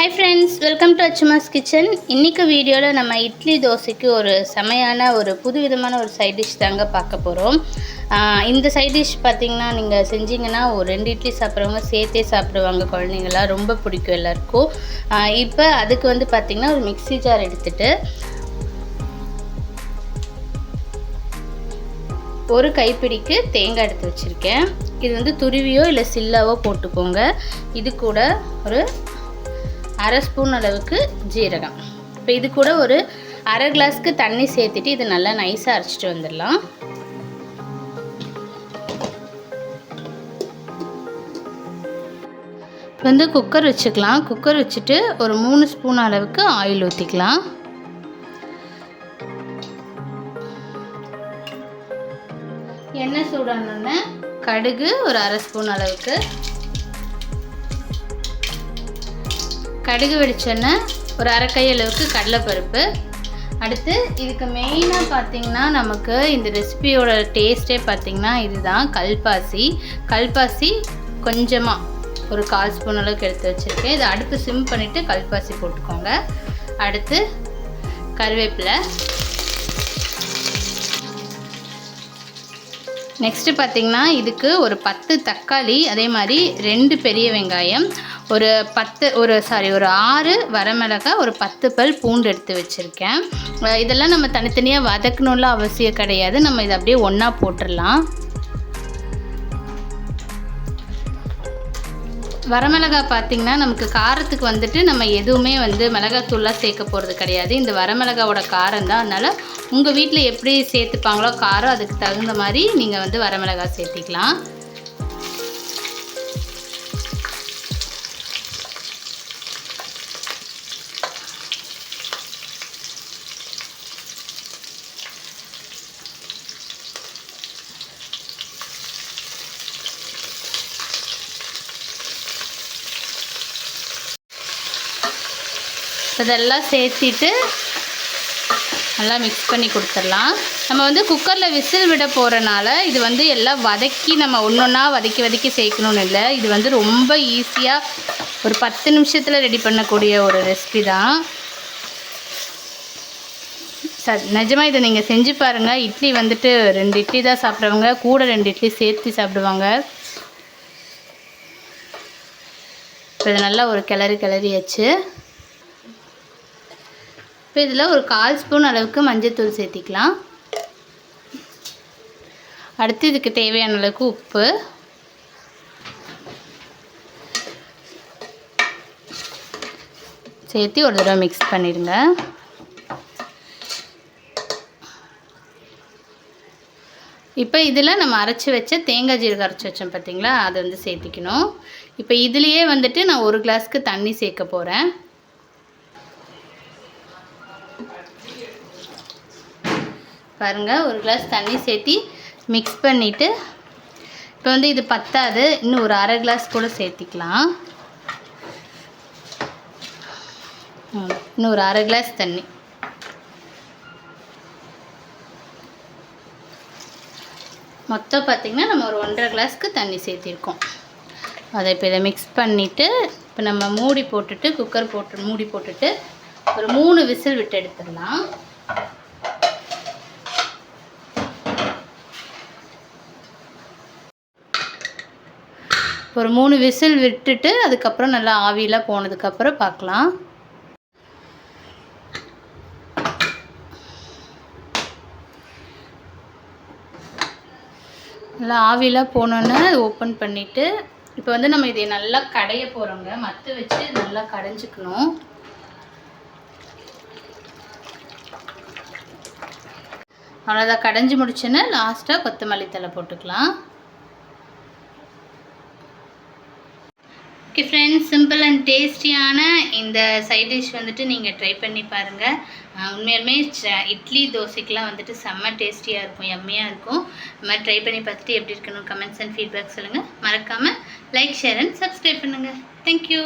Hi friends welcome to அச்சுமாஸ் kitchen இன்றைக்கி வீடியோவில் நம்ம இட்லி தோசைக்கு ஒரு செமையான ஒரு புதுவிதமான ஒரு சைட் டிஷ் தாங்க பார்க்க போகிறோம் இந்த சைட் டிஷ் பார்த்திங்கன்னா நீங்கள் செஞ்சீங்கன்னா ஒரு ரெண்டு இட்லி சாப்பிட்றவங்க சேர்த்தே சாப்பிடுவாங்க. குழந்தைங்களாம் ரொம்ப பிடிக்கும் எல்லாருக்கும். இப்போ அதுக்கு வந்து பார்த்திங்கன்னா ஒரு மிக்ஸி ஜார் எடுத்துகிட்டு ஒரு கைப்பிடிக்கு தேங்காய் எடுத்து வச்சுருக்கேன். இது வந்து துருவியோ இல்லை சில்லாவோ போட்டுக்கோங்க. இது கூட ஒரு அரை ஸ்பூன் அளவுக்கு ஜீரகம். இப்போ இது கூட ஒரு அரை கிளாஸ்க்கு தண்ணி சேர்த்துட்டு இது நல்லா நைஸாக அரைச்சிட்டு வந்துடலாம். வந்து குக்கர் வச்சுக்கலாம். குக்கர் வச்சுட்டு ஒரு மூணு ஸ்பூன் அளவுக்கு ஆயில் ஊற்றிக்கலாம் எண்ணெய் சூடானோடனே கடுகு ஒரு அரை ஸ்பூன் அளவுக்கு கடுகு வெளிச்செண்ணெய் ஒரு அரைக்கை அளவுக்கு கடலைப்பருப்பு. அடுத்து இதுக்கு மெயினாக பார்த்திங்கன்னா நமக்கு இந்த ரெசிபியோட டேஸ்ட்டே பார்த்திங்கன்னா இதுதான் கல்பாசி. கல்பாசி கொஞ்சமாக ஒரு கால் ஸ்பூன் அளவுக்கு எடுத்து வச்சுருக்கேன். இதை அடுப்பு சிம் பண்ணிவிட்டு கல்பாசி போட்டுக்கோங்க. அடுத்து கருவேப்பிலை. நெக்ஸ்ட்டு பார்த்திங்கன்னா இதுக்கு ஒரு பத்து தக்காளி அதே மாதிரி ரெண்டு பெரிய வெங்காயம் ஒரு பத்து ஒரு சாரி ஒரு ஆறு வரமிளகா ஒரு பத்து பல் பூண்டு எடுத்து வச்சுருக்கேன். இதெல்லாம் நம்ம தனித்தனியாக வதக்கணும்ல அவசியம் கிடையாது. நம்ம இதை அப்படியே ஒன்றா போட்டுடலாம். வரமிளகா பார்த்திங்கன்னா நமக்கு காரத்துக்கு வந்துட்டு நம்ம எதுவுமே வந்து மிளகாத்தூள்லாம் சேர்க்க போகிறது கிடையாது. இந்த வரமிளகாவோட காரம் தான். அதனால் உங்கள் வீட்டில் எப்படி சேர்த்துப்பாங்களோ காரம் அதுக்கு தகுந்த மாதிரி நீங்கள் வந்து வரமிளகா சேர்த்திக்கலாம். இதெல்லாம் சேர்த்திட்டு நல்லா மிக்ஸ் பண்ணி கொடுத்துடலாம். நம்ம வந்து குக்கரில் விசில் விட போகிறனால இது வந்து எல்லாம் வதக்கி நம்ம ஒன்று ஒன்றா வதக்கி வதக்கி சேர்க்கணுன்னு இல்லை. இது வந்து ரொம்ப ஈஸியாக ஒரு பத்து நிமிஷத்தில் ரெடி பண்ணக்கூடிய ஒரு ரெசிபி தான். சார் நிஜமாக இதை நீங்கள் செஞ்சு பாருங்கள் இட்லி வந்துட்டு ரெண்டு இட்லி தான் சாப்பிட்றவங்க கூட ரெண்டு இட்லி சேர்த்து சாப்பிடுவாங்க. இப்போ இது நல்லா ஒரு கிளறி கிளறியாச்சு. இப்போ இதில் ஒரு கால் ஸ்பூன் அளவுக்கு மஞ்சள்தூள் சேர்த்திக்கலாம். அடுத்து இதுக்கு தேவையான அளவுக்கு உப்பு. சேர்த்து ஒரு தடவை மிக்ஸ் பண்ணிடுங்க. இப்போ இதில் நம்ம அரைச்சி வச்ச தேங்காய் ஜீரகம் அரைச்சி வச்சோம் பார்த்தீங்களா? அதை வந்து சேர்த்திக்கணும். இப்போ இதுலேயே வந்துட்டு நான் ஒரு கிளாஸ்க்கு தண்ணி சேர்க்க போகிறேன் பாருங்கள் ஒரு கிளாஸ் தண்ணி சேர்த்தி மிக்ஸ் பண்ணிவிட்டு இப்போ வந்து இது பத்தாது இன்னும் ஒரு அரை கிளாஸ் கூட சேர்த்திக்கலாம். இன்னும் ஒரு அரை கிளாஸ் தண்ணி. மொத்தம் பார்த்திங்கன்னா நம்ம ஒரு ஒன்றரை கிளாஸ்க்கு தண்ணி சேர்த்திருக்கோம். அதை இப்போ இதை மிக்ஸ் பண்ணிவிட்டு இப்போ நம்ம மூடி போட்டுட்டு குக்கர் போட்டு மூடி போட்டுட்டு ஒரு மூணு விசில் விட்டு எடுத்துடலாம். ஒரு மூணு விசில் விட்டுட்டு அதுக்கப்புறம் நல்லா ஆவியெலாம் போனதுக்கப்புறம் பார்க்கலாம். நல்லா ஆவியெலாம் போனோன்னே ஓப்பன் பண்ணிவிட்டு இப்போ வந்து நம்ம இதை நல்லா கடைய போகிறோங்க மற்ற வச்சு நல்லா கடைஞ்சிக்கணும். அவ்வளோதான் கடைஞ்சி முடிச்சோன்னா லாஸ்ட்டாக கொத்தமல்லி தலை போட்டுக்கலாம். ஓகே ஃப்ரெண்ட்ஸ் சிம்பிள் அண்ட் டேஸ்டியான இந்த சைட் டிஷ் வந்துட்டு நீங்கள் ட்ரை பண்ணி பாருங்கள் உண்மையுமே இட்லி தோசைக்கெலாம் வந்துட்டு செம்ம டேஸ்டியாக இருக்கும் எம்மையாக இருக்கும். இந்த மாதிரி ட்ரை பண்ணி பார்த்துட்டு எப்படி இருக்கணும் கமெண்ட்ஸ் அண்ட் ஃபீட்பேக் சொல்லுங்கள் மறக்காமல் லைக் ஷேர் அண்ட் சப்ஸ்கிரைப் பண்ணுங்கள் தேங்க்யூ